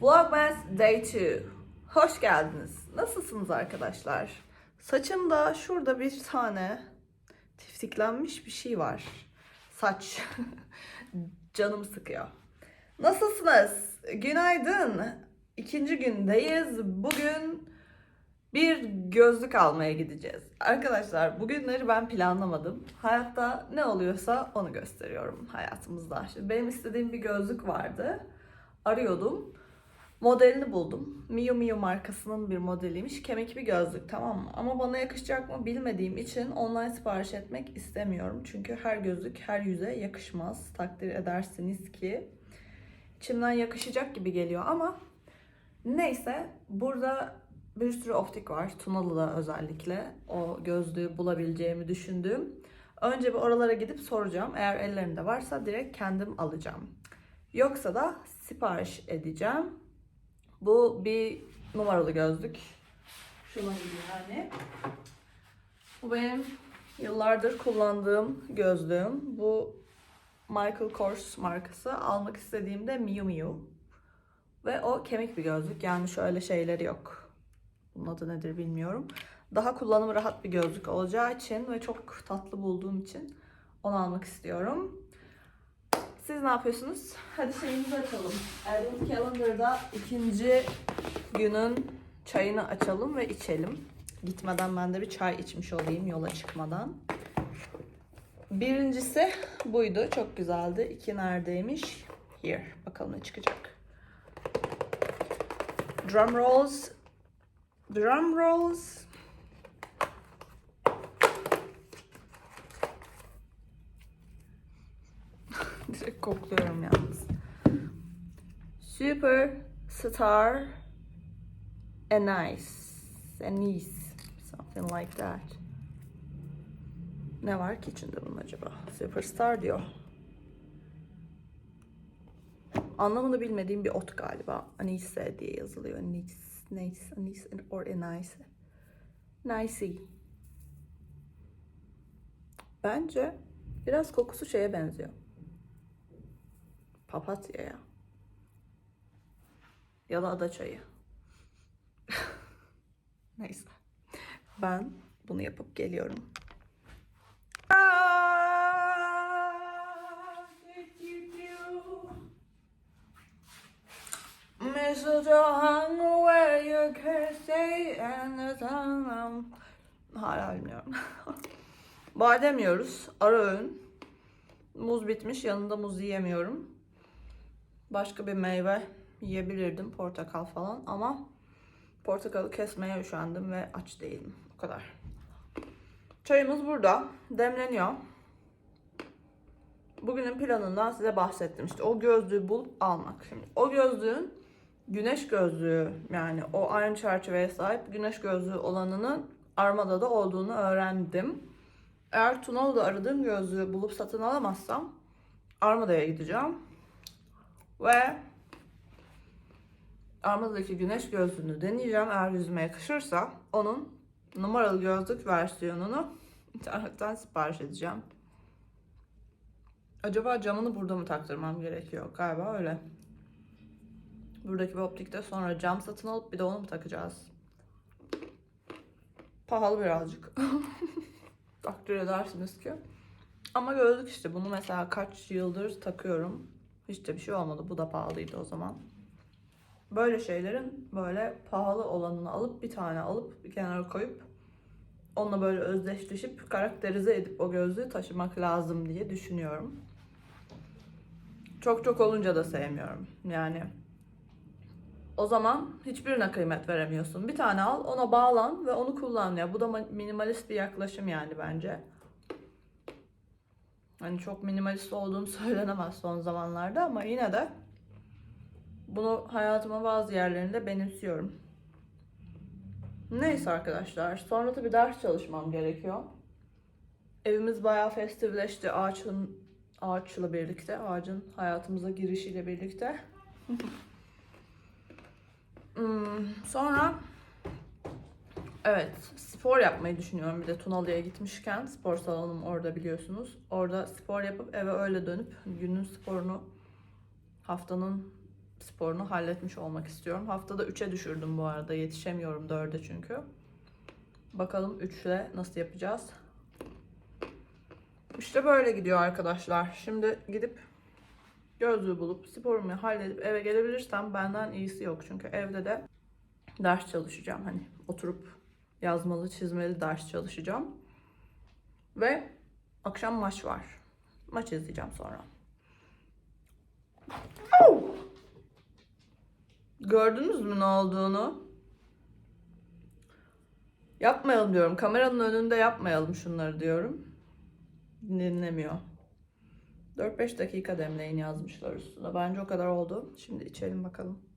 Vlogmas Day 2. Hoş geldiniz. Nasılsınız arkadaşlar? Saçımda şurada bir tane tiftiklenmiş bir şey var. Saç. Canım sıkıyor. Nasılsınız? Günaydın. İkinci gündeyiz. Bugün bir gözlük almaya gideceğiz. Arkadaşlar bugünleri ben planlamadım. Hayatta ne oluyorsa onu gösteriyorum hayatımızda. Şimdi benim istediğim bir gözlük vardı. Arıyordum. Modelini buldum. Miu Miu markasının bir modeliymiş. Kemik bir gözlük tamam mı? Ama bana yakışacak mı bilmediğim için online sipariş etmek istemiyorum. Çünkü her gözlük her yüze yakışmaz. Takdir edersiniz ki. İçimden yakışacak gibi geliyor ama neyse burada bir sürü optik var. Tunalı'da özellikle o gözlüğü bulabileceğimi düşündüğüm. Önce bir oralara gidip soracağım. Eğer ellerinde varsa direkt kendim alacağım. Yoksa da sipariş edeceğim. Bu bir numaralı gözlük. Şuna gibi yani. Bu benim yıllardır kullandığım gözlüğüm. Bu Michael Kors markası. Almak istediğimde Miu Miu. Ve o kemik bir gözlük. Yani şöyle şeyleri yok. Bunun adı nedir bilmiyorum. Daha kullanımı rahat bir gözlük olacağı için ve çok tatlı bulduğum için onu almak istiyorum. Siz ne yapıyorsunuz? Hadi şeyimizi açalım. Advent Calendar'da ikinci günün çayını açalım ve içelim. Gitmeden ben de bir çay içmiş olayım yola çıkmadan. Birincisi buydu. Çok güzeldi. İki neredeymiş? Here. Bakalım ne çıkacak. Drum rolls. Drum rolls. Direkt kokluyorum yalnız. Super Star Anise. Anise. Something like that. Ne var ki içinde bunun acaba? Superstar diyor. Anlamını bilmediğim bir ot galiba. Anise diye yazılıyor. Anise, Anise, Anise or Anise. Nice. Bence biraz kokusu şeye benziyor. Papatya'ya. Ya da ada çayı. Neyse. Ben bunu yapıp geliyorum. Mistletoe Hala bilmiyorum. Badem yiyoruz. Ara öğün. Muz bitmiş. Yanında muz yiyemiyorum. Başka bir meyve yiyebilirdim. Portakal falan ama portakalı kesmeye üşendim ve aç değilim. O kadar. Çayımız burada. Demleniyor. Bugünün planından size bahsettim. İşte o gözlüğü bulup almak. Şimdi o gözlüğün güneş gözlüğü yani o aynı çerçeveye sahip güneş gözlüğü olanının Armada'da olduğunu öğrendim. Eğer Tunalı'da aradığım gözlüğü bulup satın alamazsam Armada'ya gideceğim. Ve Armada'daki güneş gözlüğünü deneyeceğim. Eğer yüzüme yakışırsa onun numaralı gözlük versiyonunu internetten sipariş edeceğim. Acaba camını burada mı taktırmam gerekiyor? Galiba öyle. Buradaki bir optikte sonra cam satın alıp bir de onu mu takacağız? Pahalı birazcık. Takdir edersiniz ki. Ama gözlük işte bunu mesela kaç yıldır takıyorum. Hiç de bir şey olmadı. Bu da pahalıydı o zaman. Böyle şeylerin böyle pahalı olanını alıp bir tane alıp bir kenara koyup onunla böyle özdeşleşip karakterize edip o gözlüğü taşımak lazım diye düşünüyorum. Çok çok olunca da sevmiyorum. Yani o zaman hiçbirine kıymet veremiyorsun. Bir tane al, ona bağlan ve onu kullan ya. Bu da minimalist bir yaklaşım yani bence. Hani çok minimalist olduğum söylenemez son zamanlarda ama yine de bunu hayatıma bazı yerlerinde benimsiyorum. Neyse arkadaşlar. Sonra tabii ders çalışmam gerekiyor. Evimiz bayağı festivleşti ağaçın ağaçla birlikte, ağacın hayatımıza girişiyle birlikte. Hmm, sonra evet spor yapmayı düşünüyorum bir de Tunalı'ya gitmişken spor salonum orada biliyorsunuz. Orada spor yapıp eve öyle dönüp günün sporunu haftanın sporunu halletmiş olmak istiyorum. Haftada 3'e düşürdüm bu arada. Yetişemiyorum 4'e çünkü. Bakalım 3'le nasıl yapacağız. İşte böyle gidiyor arkadaşlar. Şimdi gidip gözlüğü bulup sporumu halledip eve gelebilirsem benden iyisi yok. Çünkü evde de ders çalışacağım. Hani oturup yazmalı, çizmeli ders çalışacağım. Ve akşam maç var. Maç izleyeceğim sonra. Gördünüz mü ne olduğunu? Yapmayalım diyorum. Kameranın önünde yapmayalım şunları diyorum. Dinlemiyor. 4-5 dakika demleyin yazmışlar üstüne. Bence o kadar oldu. Şimdi içelim bakalım.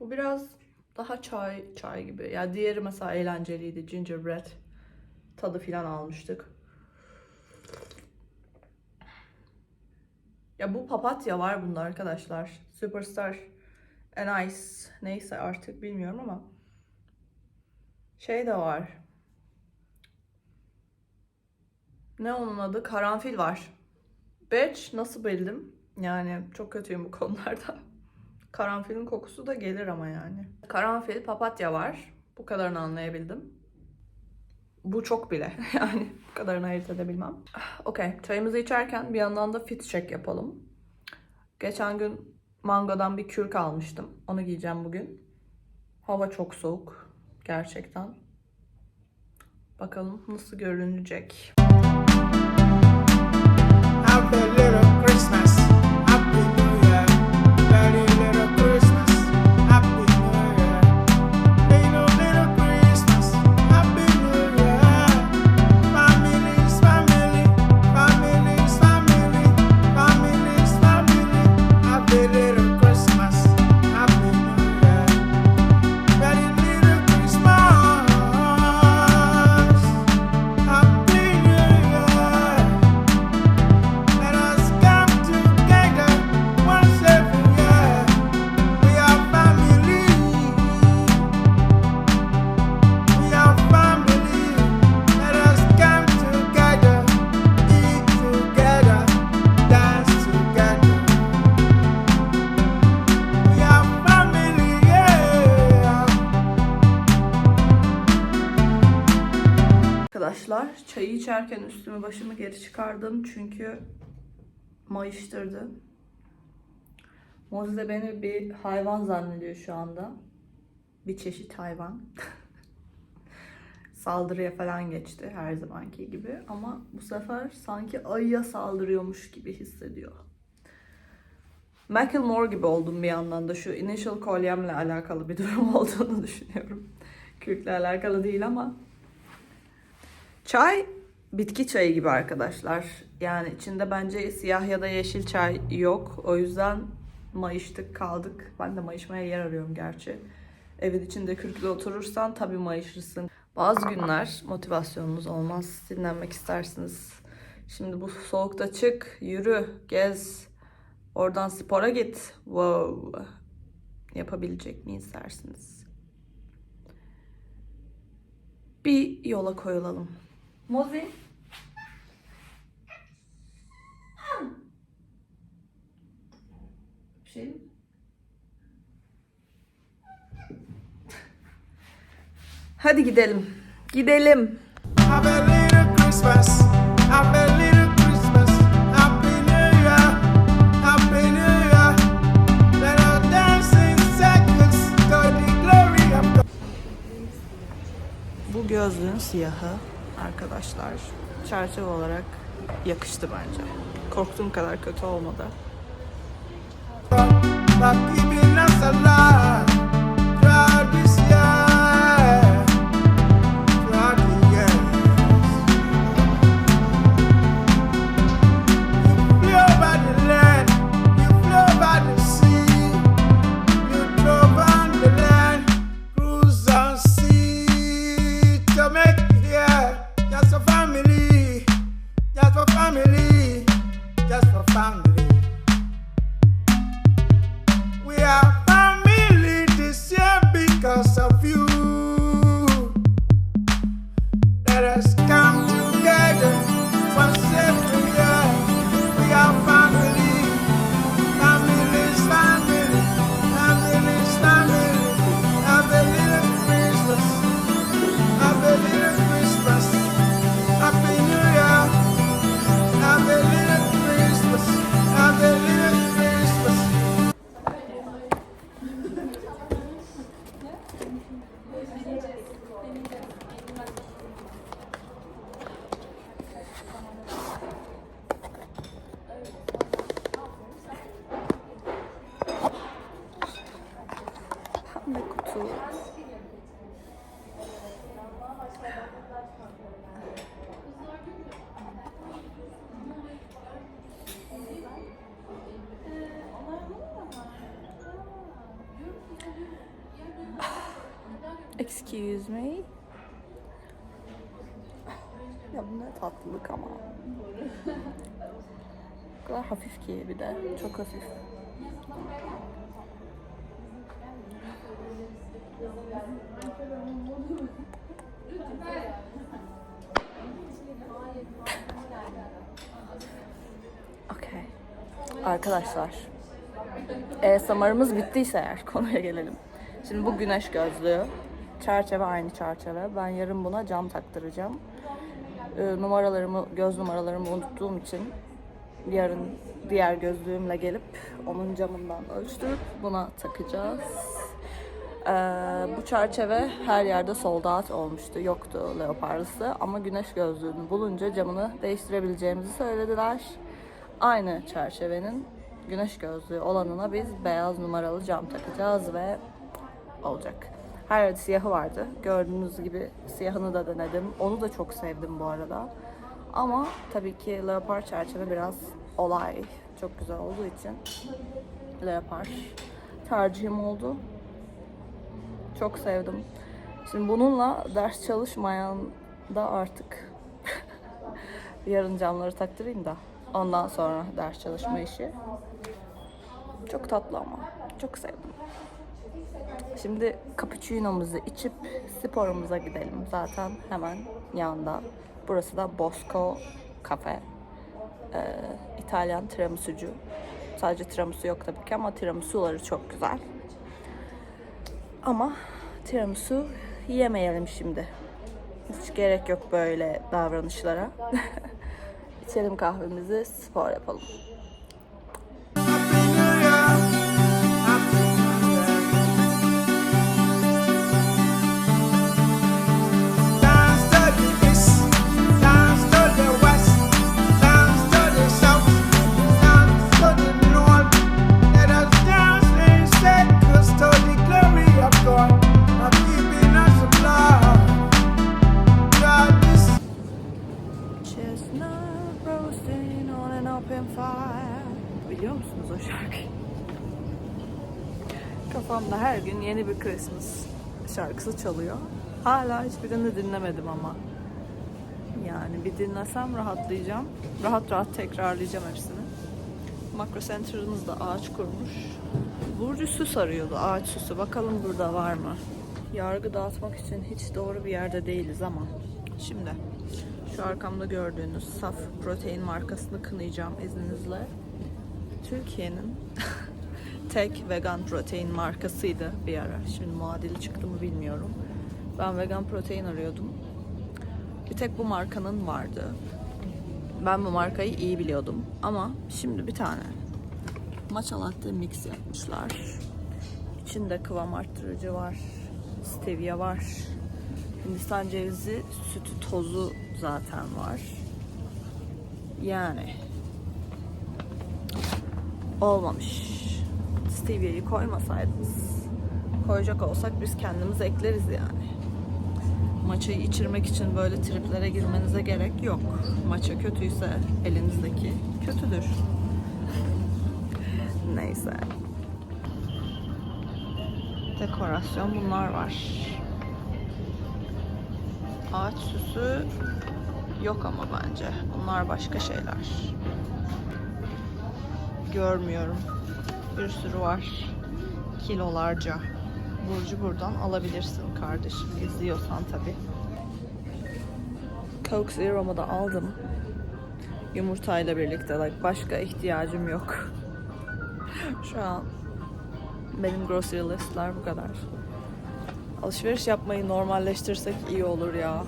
Bu biraz daha çay çay gibi. Ya diğeri mesela eğlenceliydi. Gingerbread tadı filan almıştık. Ya bu papatya var bunda arkadaşlar. Superstar and Ice neyse artık bilmiyorum ama şey de var. Ne onun adı? Karanfil var. Batch nasıl bildim? Yani çok kötüyüm bu konularda. Karanfilin kokusu da gelir ama yani. Karanfil, papatya var. Bu kadarını anlayabildim. Bu çok bile. Yani bu kadarını ayırt edebilmem. Okey. Çayımızı içerken bir yandan da fit check yapalım. Geçen gün mangodan bir kürk almıştım. Onu giyeceğim bugün. Hava çok soğuk. Gerçekten. Bakalım nasıl görünecek. Happy çayı içerken üstümü başımı geri çıkardım çünkü mayıştırdı. Mozi de beni bir hayvan zannediyor şu anda. Bir çeşit hayvan. Saldırıya falan geçti her zamanki gibi ama bu sefer sanki ayıya saldırıyormuş gibi hissediyor. Macklemore gibi oldum bir yandan da şu initial kolyemle alakalı bir durum olduğunu düşünüyorum. Kürkle alakalı değil ama Çay bitki çayı gibi arkadaşlar. Yani içinde bence siyah ya da yeşil çay yok. O yüzden mayıştık kaldık. Ben de mayışmaya yer arıyorum gerçi. Evin içinde kürklü oturursan tabii mayışırsın. Bazı günler motivasyonunuz olmaz. Dinlenmek istersiniz. Şimdi bu soğukta çık, yürü, gez. Oradan spora git. Wow. Yapabilecek miyiz dersiniz. Bir yola koyulalım. Mozi. Bir şey mi? Hadi gidelim. Gidelim. Bu gözlüğün siyahı arkadaşlar çerçeve olarak yakıştı bence. Korktuğum kadar kötü olmadı. olsun. Excuse me. Ya bunlar tatlılık ama. O kadar hafif ki bir de. Çok hafif. Okey. Arkadaşlar. ASMR'ımız bittiyse eğer konuya gelelim. Şimdi bu güneş gözlüğü. Çerçeve aynı çerçeve. Ben yarın buna cam taktıracağım. Ee, numaralarımı, göz numaralarımı unuttuğum için yarın diğer gözlüğümle gelip onun camından ölçtürüp buna takacağız. Ee, bu çerçeve her yerde sold out olmuştu. Yoktu leoparlısı ama güneş gözlüğünü bulunca camını değiştirebileceğimizi söylediler. Aynı çerçevenin güneş gözlüğü olanına biz beyaz numaralı cam takacağız ve olacak. Her yerde siyahı vardı. Gördüğünüz gibi siyahını da denedim. Onu da çok sevdim bu arada. Ama tabii ki leopar çerçeve biraz olay. Çok güzel olduğu için leopar tercihim oldu. Çok sevdim. Şimdi bununla ders çalışmayan da artık yarın camları taktırayım da ondan sonra ders çalışma işi. Çok tatlı ama. Çok sevdim. Şimdi cappuccino'muzu içip sporumuza gidelim. Zaten hemen yanında. Burası da Bosco Cafe. Ee, İtalyan tiramisucu. Sadece tiramisu yok tabii ki ama tiramisuları çok güzel. Ama tiramisu yemeyelim şimdi. Hiç gerek yok böyle davranışlara. İçelim kahvemizi, spor yapalım. Roasting on an open fire. Biliyor musunuz o şarkıyı? Kafamda her gün yeni bir Christmas şarkısı çalıyor. Hala hiçbirini dinlemedim ama. Yani bir dinlesem rahatlayacağım. Rahat rahat tekrarlayacağım hepsini. Makro Center'ımız da ağaç kurmuş. Burcu süs arıyordu, ağaç süsü. Bakalım burada var mı? Yargı dağıtmak için hiç doğru bir yerde değiliz ama. Şimdi şu arkamda gördüğünüz saf protein markasını kınayacağım izninizle. Türkiye'nin tek vegan protein markasıydı bir ara. Şimdi muadili çıktı mı bilmiyorum. Ben vegan protein arıyordum. Bir tek bu markanın vardı. Ben bu markayı iyi biliyordum. Ama şimdi bir tane matcha latte mix yapmışlar. İçinde kıvam arttırıcı var. Stevia var. Hindistan cevizi sütü tozu zaten var. Yani olmamış. Stevia'yı koymasaydınız. Koyacak olsak biz kendimiz ekleriz yani. Maçayı içirmek için böyle triplere girmenize gerek yok. Maça kötüyse elinizdeki kötüdür. Neyse. Dekorasyon bunlar var. Ağaç süsü yok ama bence. Bunlar başka şeyler. Görmüyorum. Bir sürü var. Kilolarca. Burcu buradan alabilirsin kardeşim. İzliyorsan tabii. Coke Zero'mu da aldım. Yumurtayla birlikte. Like, başka ihtiyacım yok. Şu an benim grocery listler bu kadar. Alışveriş yapmayı normalleştirsek iyi olur ya.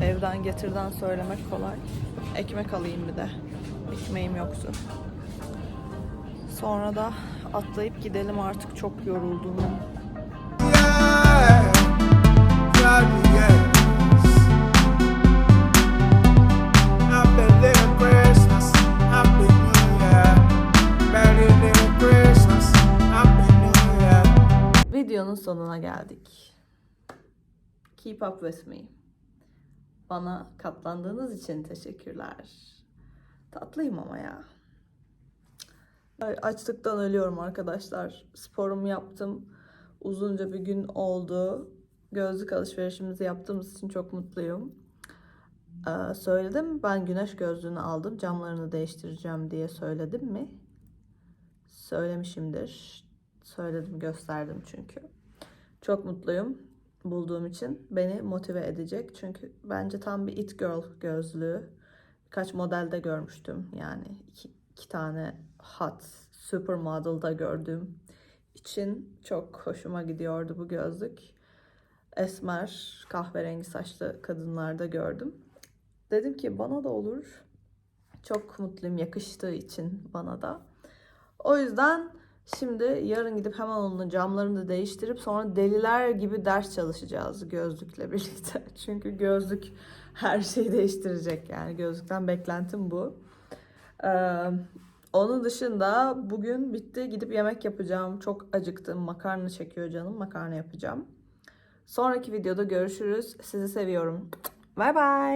Evden getirden söylemek kolay. Ekmek alayım bir de. Ekmeğim yoktu. Sonra da atlayıp gidelim artık çok yoruldum. Sonuna geldik. Keep up with me. Bana katlandığınız için teşekkürler. Tatlıyım ama ya. Açlıktan ölüyorum arkadaşlar. Sporumu yaptım. Uzunca bir gün oldu. gözlük alışverişimizi yaptığımız için çok mutluyum. Ee, söyledim ben güneş gözlüğünü aldım camlarını değiştireceğim diye söyledim mi? Söylemişimdir. Söyledim gösterdim çünkü. Çok mutluyum bulduğum için. Beni motive edecek çünkü bence tam bir it girl gözlüğü. Birkaç modelde görmüştüm yani iki, iki tane hot supermodel'da gördüğüm için çok hoşuma gidiyordu bu gözlük. Esmer, kahverengi saçlı kadınlarda gördüm. Dedim ki bana da olur. Çok mutluyum yakıştığı için bana da. O yüzden şimdi yarın gidip hemen onun camlarını da değiştirip sonra deliler gibi ders çalışacağız gözlükle birlikte. Çünkü gözlük her şeyi değiştirecek yani gözlükten beklentim bu. Ee, onun dışında bugün bitti gidip yemek yapacağım. Çok acıktım. Makarna çekiyor canım. Makarna yapacağım. Sonraki videoda görüşürüz. Sizi seviyorum. Bye bye.